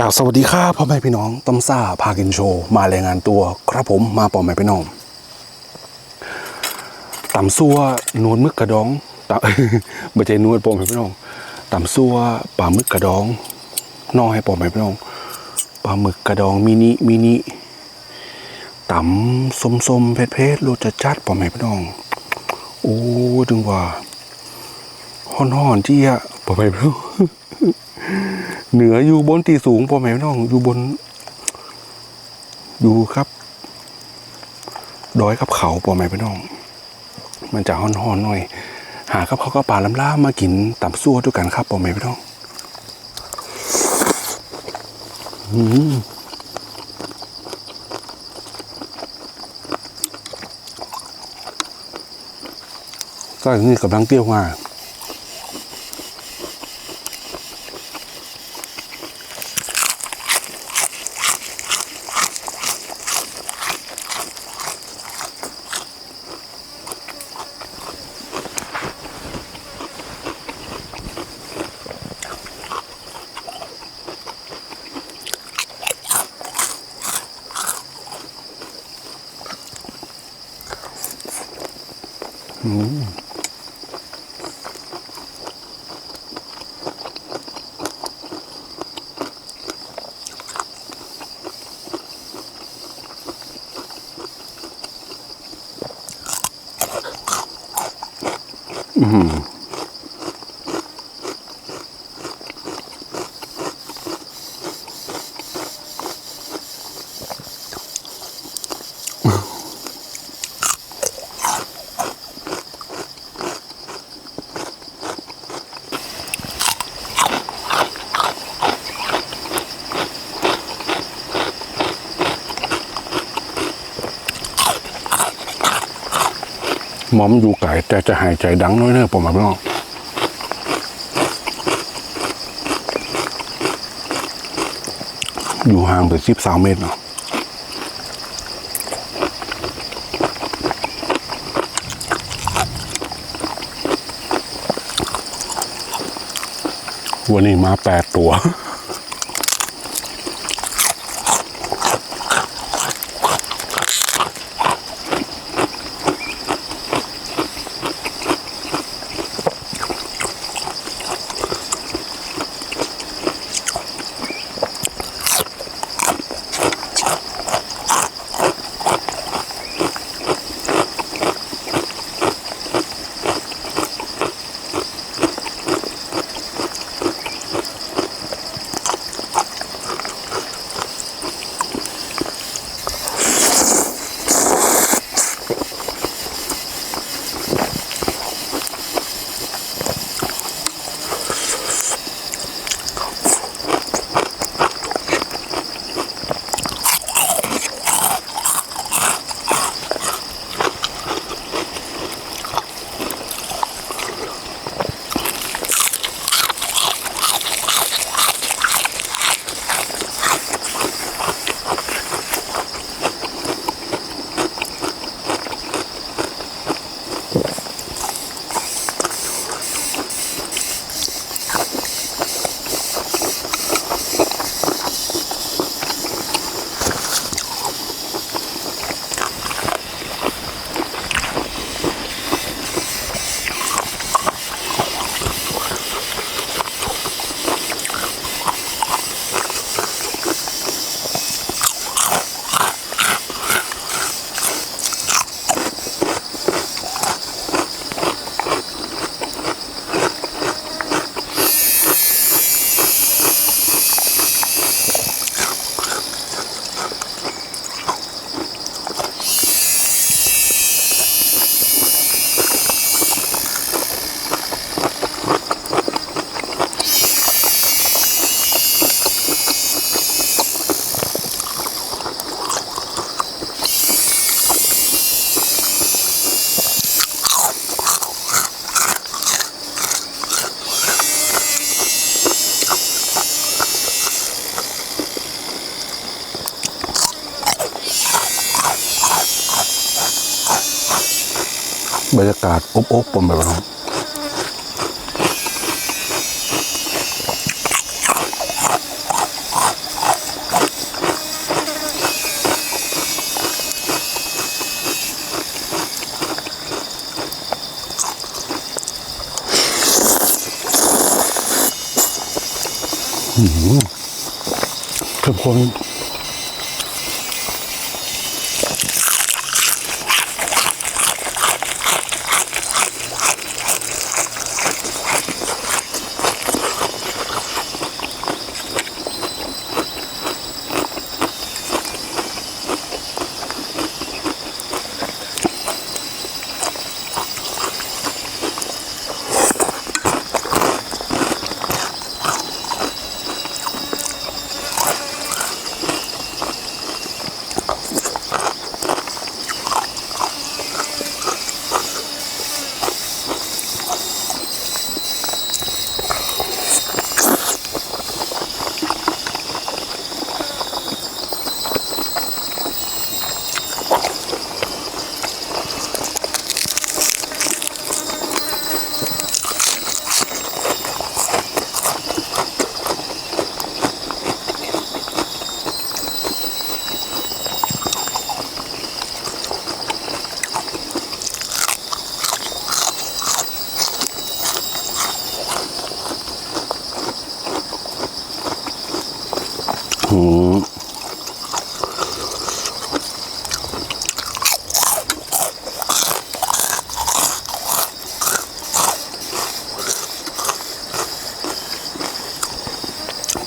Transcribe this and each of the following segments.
กล่าวสวัสดีครับพ่อแม่พี่น้องต้มซ่าพากินโชว์มารายงานตัวครับผมมาปอมแม่พี่น้องต่ำซัวนวลมึกกระดองตำบ่ใจนวลปอมแม่พี่น้องต่ำซัวปลาหมึกกระดองนอให้ปอมแม่พี่น้องปลาหมึกกระดองมินิมินิต่ำส้มส้มเผ็ดเผ็ดรสจัดจัดปอมแม่พี่น้อง โอ้ดึงว่าห่อนห่อนๆจี้อะปอมแม่พี่น้อง เหนืออยู่บนตีสูงพ่อแม่พี่น้องอยู่บน อยู่ครับ ดอยกับเขาพ่อแม่พี่น้อง มันจะห่อนๆหน่อย หากับเขาก็ป่าลำล่ามากินต่ำซั่วด้วยกันครับพ่อแม่พี่น้องอืมก็นี่กำลังเตี้ยวมา มอมอยู่ไก่แต่จะหายใจดังน้อยเนอะผมมาพี่น้องอยู่ห่างไปสิบสามเมตรเนาะวันนี้มาแปดตัว ดอบอบปมแบบนั้นคือคน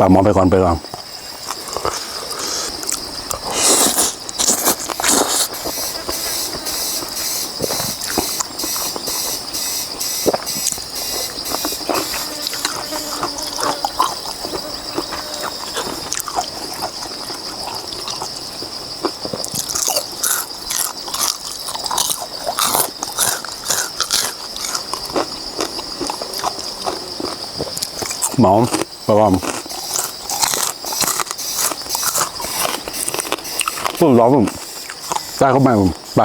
ปากหมอไปก่อนไปก่อน หมอไปก่อนปุ๊บ รอปุ๊บใส่เข้าไปผมไป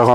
ไปก่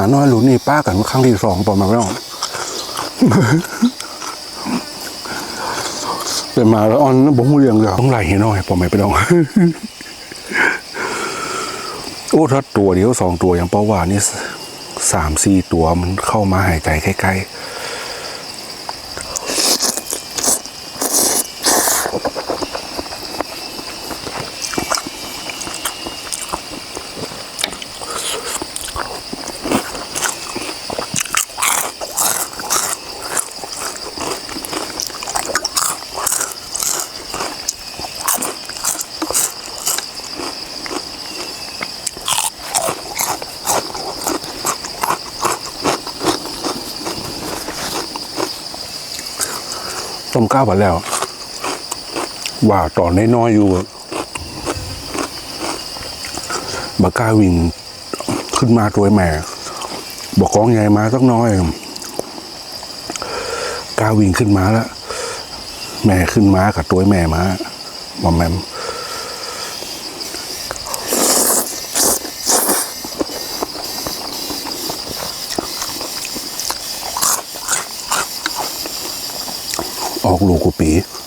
มั้งอืมหมาน้อยหลุนนี่ป้ากันครั้งที่สองปอมาไม่ต้องเป็นมาแล้วอ่อนบ่หูเรื่องเดียวต้องไล่ให้น้อยปอไม่ไปดองโอ้ถ้าตัวเดียวสองตัวอย่างเป้าว่านี่สามสี่ตัวมันเข้ามาหายใจใกล้ๆ ก้าวไปแล้ว ว่าตอนน้อยๆอยู่บาก้าวิ่งขึ้นมาตัวแม่ บอกกองใหญ่มาสักน้อยก้าวิ่งขึ้นมาแล้ว แม่ขึ้นมากับตัวแม่มาบอมแมม อ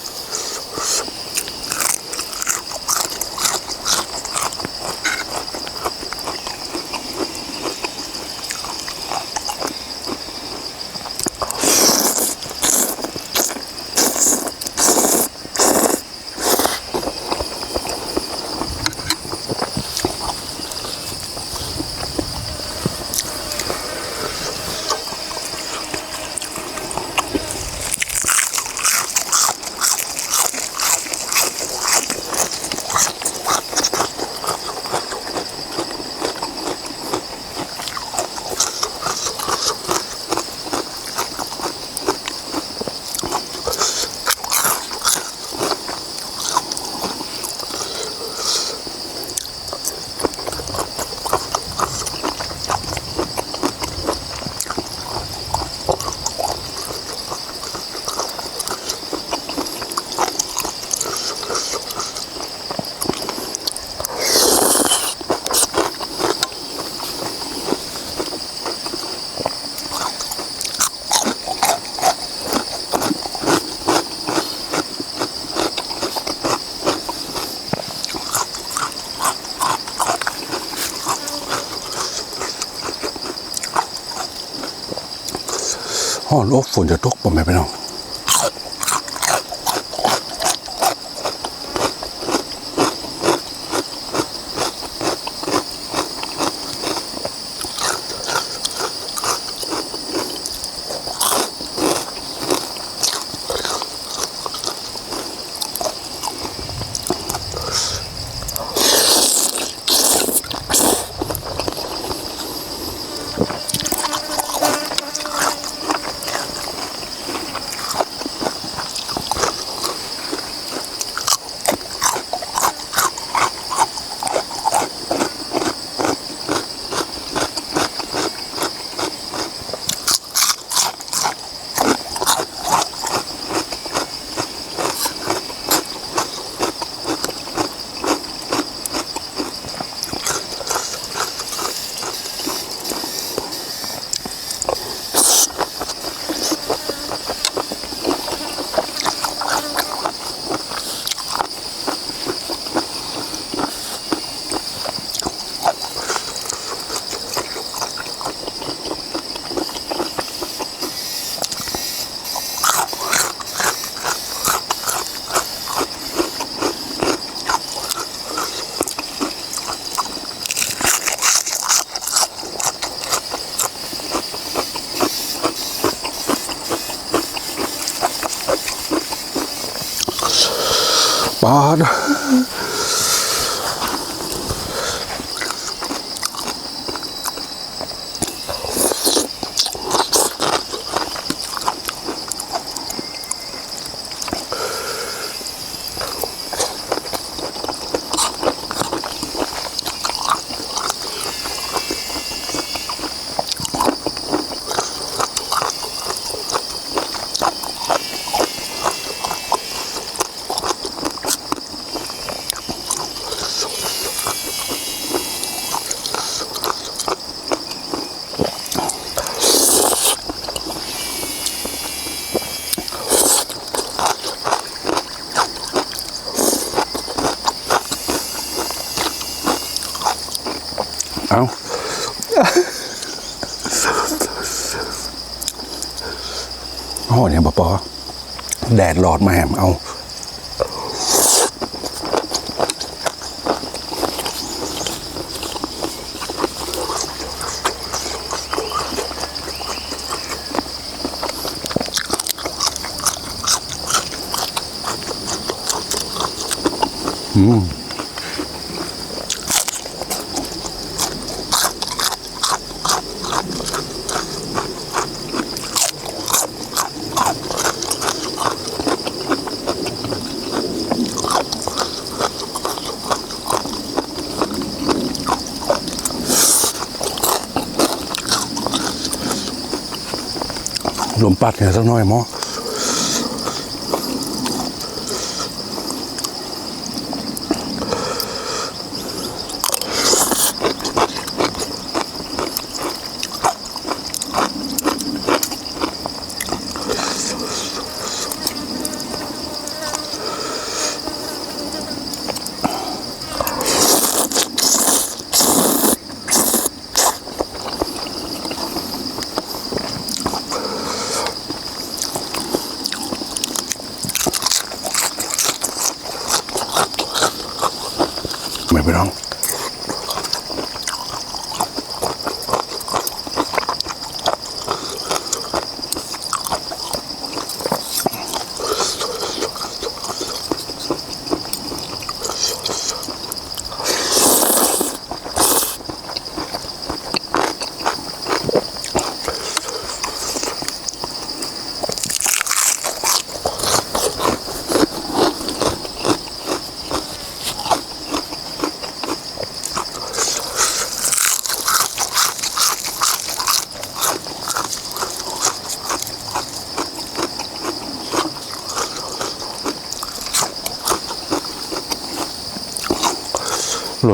อกลูกกูปีห้อนอกฝนจะตกผมไม่ไปน้อง เอาโอ้เนี่ยปอแดดหลอดมาแหมเอา ลมปัดเนี่ยสักน้อยมั้ง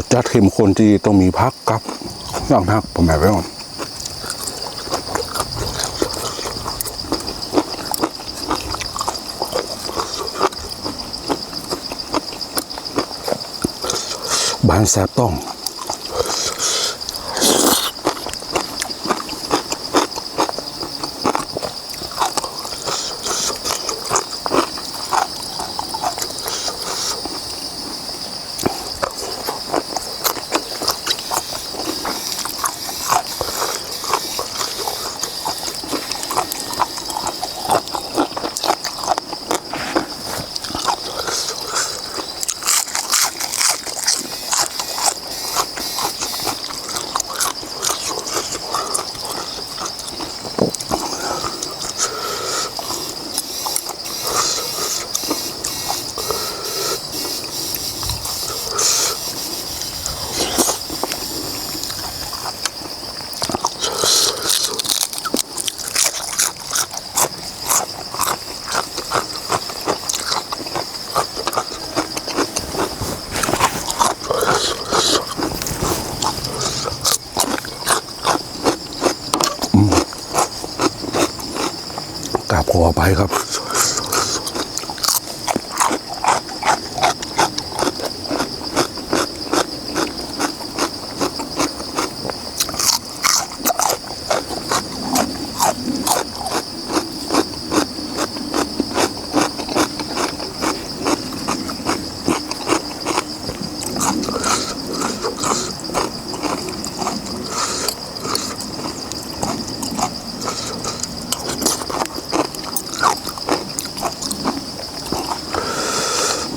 สจัดเข้มข้นที่ต้องมีพักกับย่างนักผมแบบไว้ก่อนบานแซบต้อง กราบขอไปครับ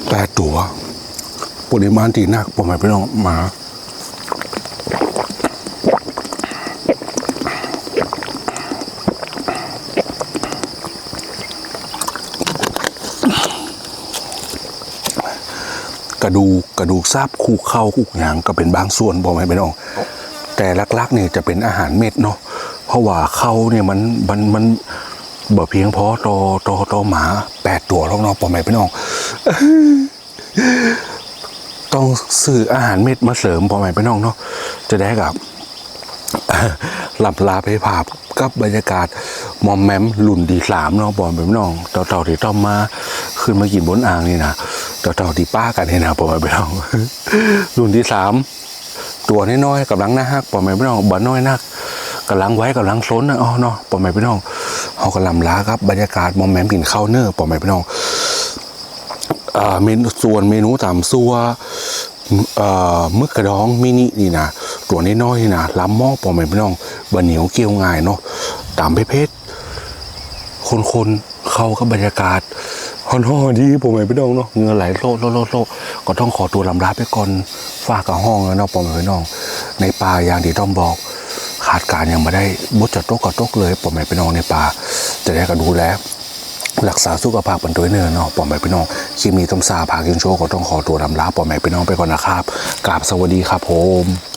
แปดตัว ปริมาณที่นักผมไม่ไปน้องหมากระดูกกระดูกซาบคู่เข้าคู่หยางก็เป็นบางส่วนบอกไม่ไปน้อง แต่ลักๆเนี่ยจะเป็นอาหารเม็ดเนาะเพราะว่าเข้าเนี่ยมันมันมันบ่เพียงพอต่อต่อต่อหมาแปดตัวแล้วเนาะปอไม่ไปน้อง ต้องซื้ออาหารเม็ดมาเสริมพอไหมพี่น้องเนาะจะได้กับหลับลาไปภาพกับบรรยากาศมอมแมมหลุ่นดีสามเนาะบอมพี่น้องเต่าเต่าที่ต้องมาขึ้นมากินบนอ่างนี่นะเต่าเต่าที่ป้ากันนี่นะผมไปน้องหลุ่นที่สามตัวน้อยๆกำลังหน่าฮักปอแม่พี่น้องบ่น้อยนักกำลังไว้กำลังซนนะอ๋อเนาะปอแม่พี่น้องเฮากำลังลาครับบรรยากาศมอมแมมกินข้าวเนอร์ปอแม่พี่น้อง เมนูส่วนเมนูตามซัวเอ่อมึกกระดองมินินี่นะตัวน้อยๆนี่นะล้ำหม้อปอแม่พี่น้องบะเหนียวเกี๊ยวง่ายเนาะตามเพชรคนๆเข้ากับบรรยากาศฮอนฮอดีผมไม่ไปน้องเนาะเงื่อไหลโลดโลดโลดโลดก็ต้องขอตัวลำลาไปก่อนฝากกับห้องแล้วเนาะผมไม่ไปน้อง ในป่าอย่างที่ต้องบอกขาดการยังไม่ได้บดจะตกก็ตกเลยผมไม่ไปน้องในป่าจะได้ก็ดูแล รักษาสุขภาพเป็นตัวเนื้อเนาะปอมแม่พี่น้องคลิปนี้ต้องซาพากินโชว์ก็ต้องขอตัวลำลาปอมแม่พี่น้องไปก่อนนะครับกราบสวัสดีครับผม